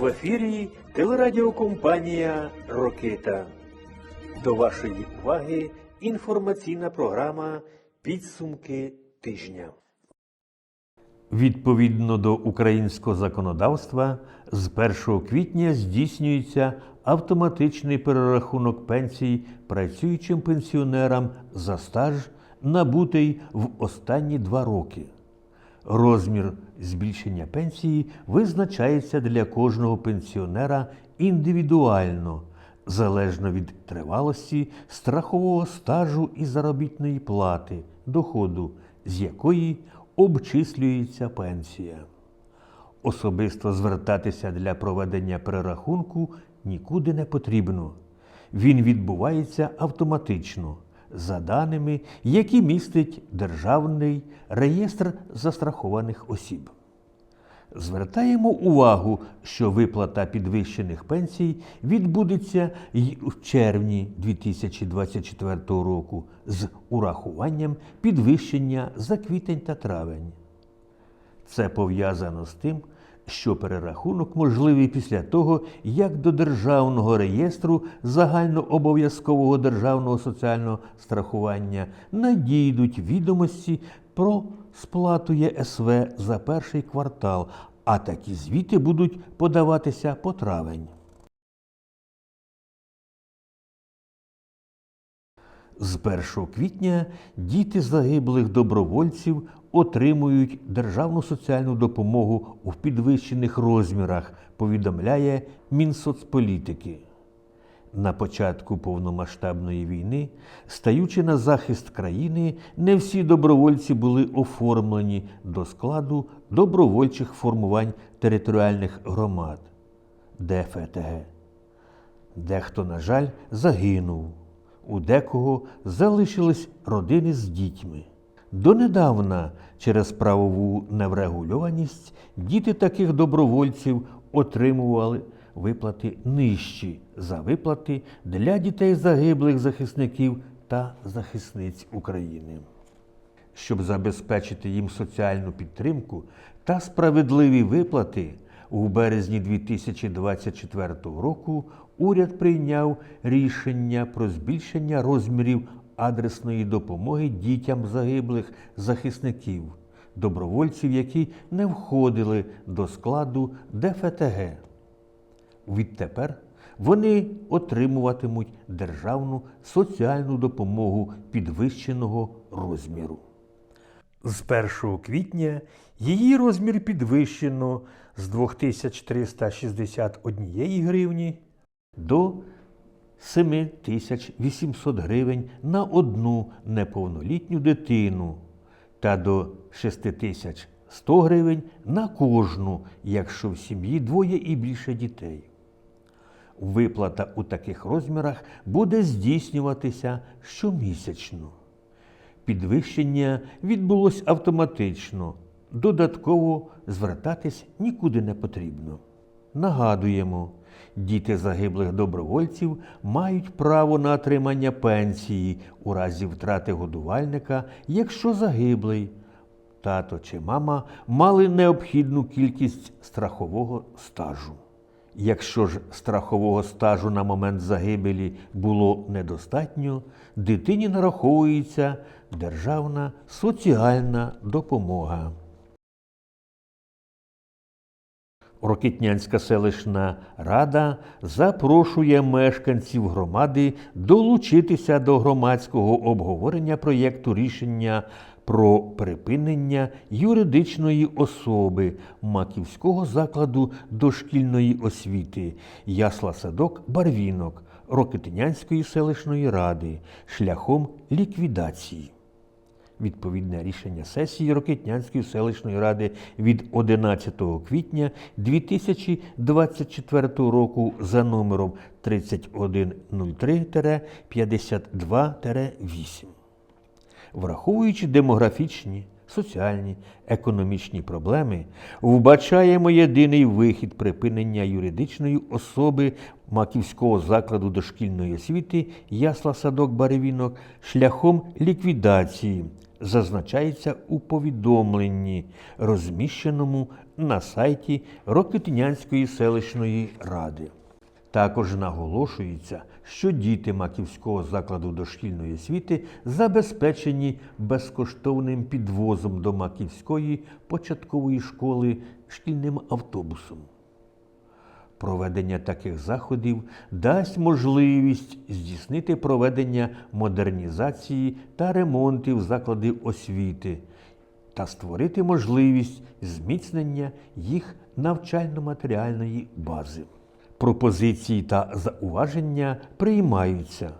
В ефірі телерадіокомпанія Рокита. До вашої уваги інформаційна програма Підсумки тижня. Відповідно до українського законодавства, з 1 квітня здійснюється автоматичний перерахунок пенсій працюючим пенсіонерам за стаж, набутий в останні два роки. Розмір збільшення пенсії визначається для кожного пенсіонера індивідуально, залежно від тривалості страхового стажу і заробітної плати, доходу, з якої обчислюється пенсія. Особисто звертатися для проведення перерахунку нікуди не потрібно. Він відбувається автоматично за даними, які містить Державний реєстр застрахованих осіб. Звертаємо увагу, що виплата підвищених пенсій відбудеться й в червні 2024 року з урахуванням підвищення за квітень та травень. Це пов'язано з тим, що перерахунок можливий після того, як до Державного реєстру загальнообов'язкового державного соціального страхування надійдуть відомості про сплату ЄСВ за перший квартал, а такі звіти будуть подаватися по травень. З 1 квітня діти загиблих добровольців отримують державну соціальну допомогу у підвищених розмірах, повідомляє Мінсоцполітики. На початку повномасштабної війни, стаючи на захист країни, не всі добровольці були оформлені до складу добровольчих формувань територіальних громад ДФТГ. Дехто, на жаль, загинув, у декого залишились родини з дітьми. Донедавна через правову неврегульованість діти таких добровольців отримували виплати нижчі за виплати для дітей загиблих захисників та захисниць України. Щоб забезпечити їм соціальну підтримку та справедливі виплати, у березні 2024 року уряд прийняв рішення про збільшення розмірів адресної допомоги дітям загиблих захисників, добровольців, які не входили до складу ДФТГ. Відтепер вони отримуватимуть державну соціальну допомогу підвищеного розміру. З 1 квітня її розмір підвищено з 2361 гривні до 7800 гривень на одну неповнолітню дитину та до 6100 гривень на кожну, якщо в сім'ї двоє і більше дітей. Виплата у таких розмірах буде здійснюватися щомісячно. Підвищення відбулось автоматично. Додатково звертатись нікуди не потрібно. Нагадуємо, діти загиблих добровольців мають право на отримання пенсії у разі втрати годувальника, якщо загиблий тато чи мама мали необхідну кількість страхового стажу. Якщо ж страхового стажу на момент загибелі було недостатньо, дитині нараховується державна соціальна допомога. Рокитнянська селищна рада запрошує мешканців громади долучитися до громадського обговорення проєкту рішення про припинення юридичної особи Маківського закладу дошкільної освіти Ясла Садок Барвінок Рокитнянської селищної ради шляхом ліквідації. Відповідне рішення сесії Рокитнянської селищної ради від 11 квітня 2024 року за номером 3103-52-8. Враховуючи демографічні, соціальні, економічні проблеми, вбачаємо єдиний вихід припинення юридичної особи Маківського закладу дошкільної освіти Ясла Садок Баревінок шляхом ліквідації, зазначається у повідомленні, розміщеному на сайті Рокитнянської селищної ради. Також наголошується, що діти Маківського закладу дошкільної освіти забезпечені безкоштовним підвозом до Маківської початкової школи шкільним автобусом. Проведення таких заходів дасть можливість здійснити проведення модернізації та ремонтів закладів освіти та створити можливість зміцнення їх навчально-матеріальної бази. Пропозиції та зауваження приймаються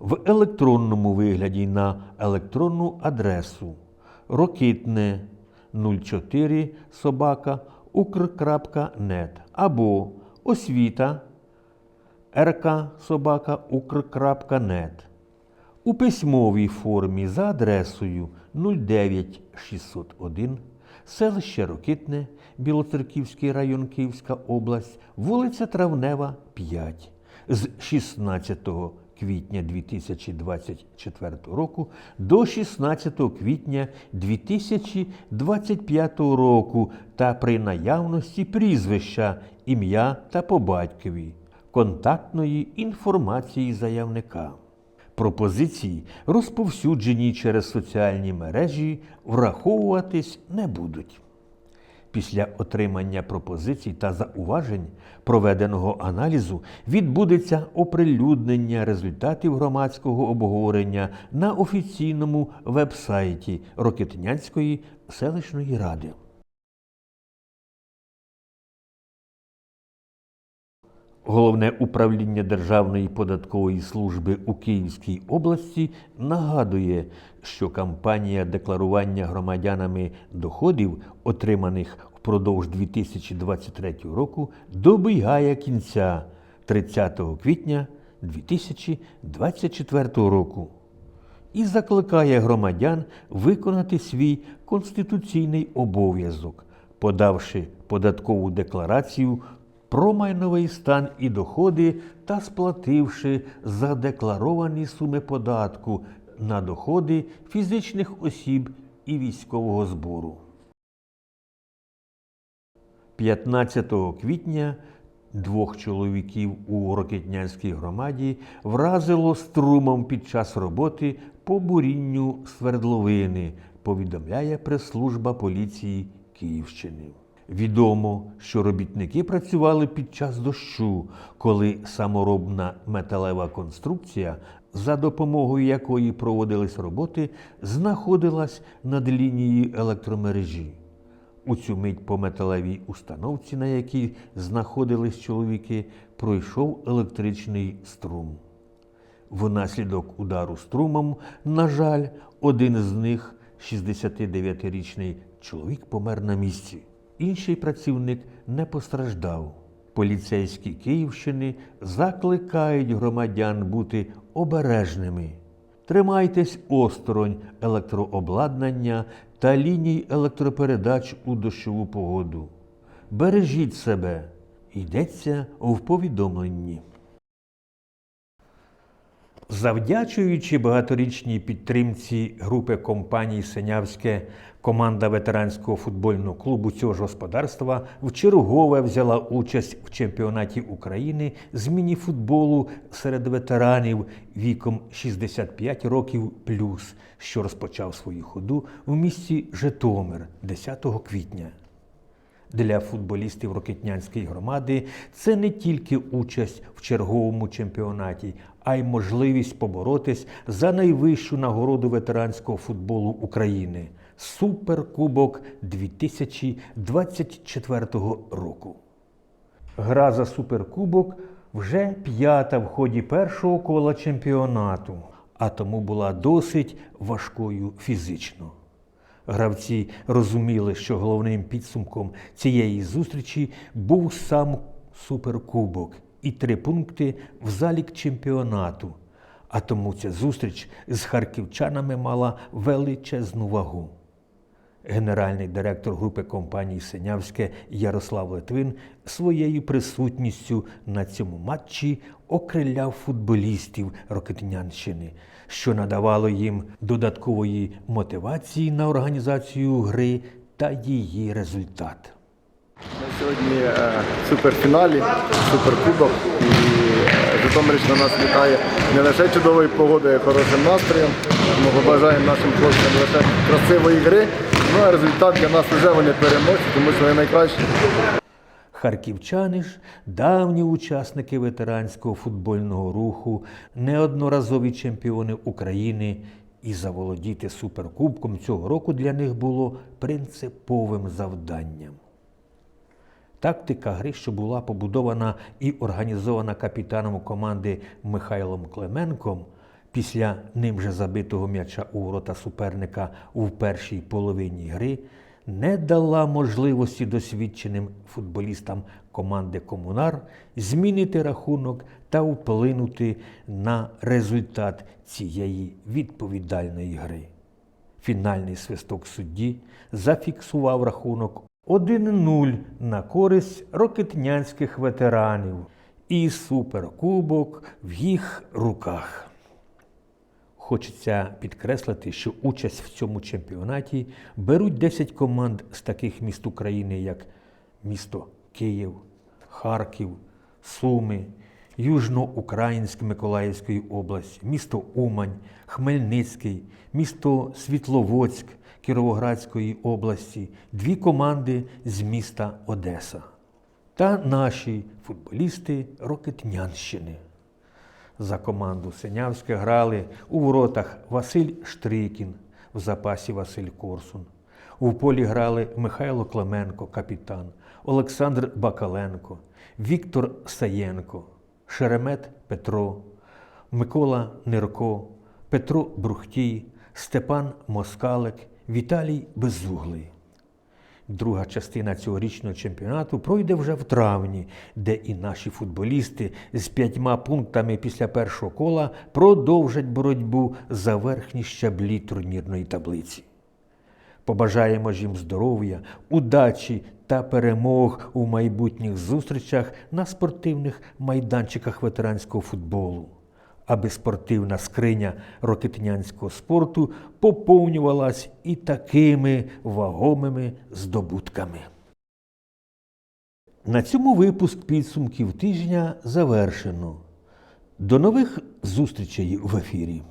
в електронному вигляді на електронну адресу рокитне 04 собака укр.нет або освіта рк собака укр.нет у письмовій формі за адресою 09601 селище Рокитне, Білоцерківський район Київська область, вулиця Травнева, 5 з 16 квітня 2024 року до 16 квітня 2025 року та при наявності прізвища, ім'я та по батькові, контактної інформації заявника. Пропозиції, розповсюджені через соціальні мережі, враховуватись не будуть. Після отримання пропозицій та зауважень проведеного аналізу відбудеться оприлюднення результатів громадського обговорення на офіційному веб-сайті Рокитнянської селищної ради. Головне управління Державної податкової служби у Київській області нагадує, що кампанія декларування громадянами доходів, отриманих впродовж 2023 року, добігає кінця 30 квітня 2024 року і закликає громадян виконати свій конституційний обов'язок, подавши податкову декларацію про майновий стан і доходи та сплативши задекларовані суми податку на доходи фізичних осіб і військового збору. 15 квітня двох чоловіків у Рокетнянській громаді вразило струмом під час роботи по бурінню свердловини, повідомляє прес-служба поліції Київщини. Відомо, що робітники працювали під час дощу, коли саморобна металева конструкція, за допомогою якої проводились роботи, знаходилась над лінією електромережі. У цю мить по металевій установці, на якій знаходились чоловіки, пройшов електричний струм. Внаслідок удару струмом, на жаль, один з них, 69-річний чоловік, помер на місці. Інший працівник не постраждав. Поліцейські Київщини закликають громадян бути обережними. Тримайтесь осторонь електрообладнання та ліній електропередач у дощову погоду. Бережіть себе. Йдеться в повідомленні. Завдячуючи багаторічній підтримці групи компаній Синявське, команда ветеранського футбольного клубу цього ж господарства вчергове взяла участь в чемпіонаті України з мініфутболу серед ветеранів віком 65 років плюс, що розпочав свою ходу в місті Житомир 10 квітня. Для футболістів Рокетнянської громади це не тільки участь в черговому чемпіонаті, а й можливість поборотись за найвищу нагороду ветеранського футболу України Суперкубок 2024 року. Гра за суперкубок вже п'ята в ході першого кола чемпіонату, а тому була досить важкою фізично. Гравці розуміли, що головним підсумком цієї зустрічі був сам суперкубок і три пункти в залік чемпіонату. А тому ця зустріч з харківчанами мала величезну вагу. Генеральний директор групи компанії Синявське Ярослав Литвин своєю присутністю на цьому матчі окриляв футболістів Рокетнянщини, що надавало їм додаткової мотивації на організацію гри та її результат. Сьогодні е, суперфіналі, суперкубок. І е, Житомирщина нас вітає не лише чудовою погодою, а хорошим настроєм. Ми побажаємо нашим хлопцям лише красивої гри. Ну а результат для нас вже вони переможці, тому що вони найкращі. Харківчани ж, давні учасники ветеранського футбольного руху, неодноразові чемпіони України, і заволодіти суперкубком цього року для них було принциповим завданням. Тактика гри, що була побудована і організована капітаном команди Михайлом Клименком, після ним же забитого м'яча у ворота суперника у першій половині гри, не дала можливості досвідченим футболістам команди Комунар змінити рахунок та вплинути на результат цієї відповідальної гри. Фінальний свисток судді зафіксував рахунок 1-0 на користь рокетнянських ветеранів і суперкубок в їх руках. Хочеться підкреслити, що участь в цьому чемпіонаті беруть 10 команд з таких міст України, як місто Київ, Харків, Суми, Южноукраїнськ Миколаївської області, місто Умань, Хмельницький, місто Світловодськ Кіровоградської області, дві команди з міста Одеса та наші футболісти Рокетнянщини. За команду Синявське грали у воротах Василь Штрикін, в запасі Василь Корсун. У полі грали Михайло Клименко, капітан, Олександр Бакаленко, Віктор Саєнко, Шеремет Петро, Микола Нирко, Петро Брухтій, Степан Москалик, Віталій Безуглий. Друга частина цьогорічного чемпіонату пройде вже в травні, де і наші футболісти з п'ятьма пунктами після першого кола продовжать боротьбу за верхні щаблі турнірної таблиці. Побажаємо ж їм здоров'я, удачі та перемог у майбутніх зустрічах на спортивних майданчиках ветеранського футболу, аби спортивна скриня рокетнянського спорту поповнювалась і такими вагомими здобутками. На цьому випуск підсумків тижня завершено. До нових зустрічей в ефірі.